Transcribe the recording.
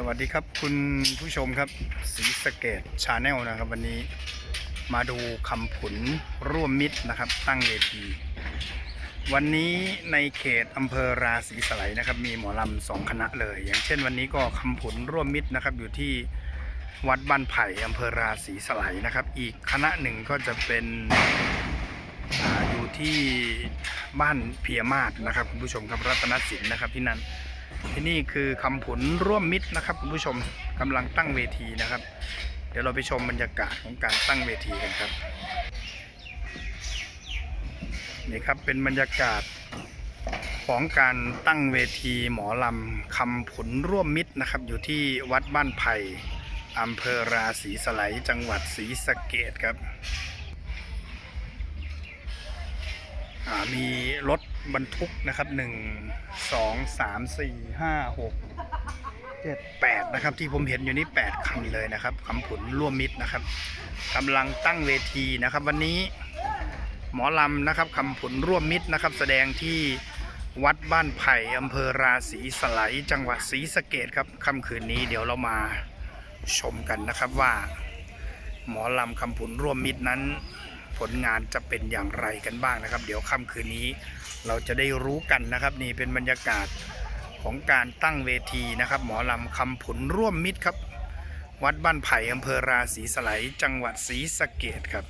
สวัสดีครับคุณผู้ชมครับสีสะเกตชาแนลนะครับ วันนี้มาดูคำผุนร่วมมิตรนะครับ ตั้งเวที วันนี้ในเขตอำเภอราศีสไลยนะครับ มีหมอลำสองคณะเลย อย่างเช่นวันนี้ก็คำผุนร่วมมิตรนะครับ อยู่ที่วัดบ้านไผ่อำเภอราศีสไลยนะครับ อีกคณะหนึ่งก็จะเป็นออยู่ที่บ้านเพียมาศนะครับคุณผู้ชมครับรัตนสินนะครับที่นั่น ที่นี่คือคำผลร่วมมิตรนะครับคุณผู้ชมกำลังตั้งเวทีนะครับ เดี๋ยวเราไปชมบรรยากาศของการตั้งเวทีกันครับนี่ครับเป็นบรรยากาศของการตั้งเวทีหมอลำคำผลร่วมมิตรนะครับ อยู่ที่วัดบ้านไผ่อำเภอราศีสไลจังหวัดศรีสะเกดครับ มีรถบรรทุกนะครับหนึ่งสองสามสี่ห้าหกเจ็ดแปดนะครับ ที่ผมเห็นอยู่นี่แปดคันเลยนะครับคำผลร่วมมิตรนะครับกำลังตั้งเวทีนะครับ วันนี้หมอลำนะครับคำผลร่วมมิตรนะครับ แสดงที่วัดบ้านไผ่อำเภอราศีสไลยจังหวัดศรีสะเกดครับค่ำคืนนี้เดี๋ยวเรามาชมกันนะครับว่า หมอลำคำผลร่วมมิตรนั้น ผลงานจะเป็นอย่างไรกันบ้างนะครับ เดี๋ยวค่ำคืนนี้เราจะได้รู้กันนะครับ นี่เป็นบรรยากาศของการตั้งเวทีนะครับ หมอลำคำผลร่วมมิตรครับ วัดบ้านไผ่อำเภอราศีสไลจังหวัดศรีสะเกดครับ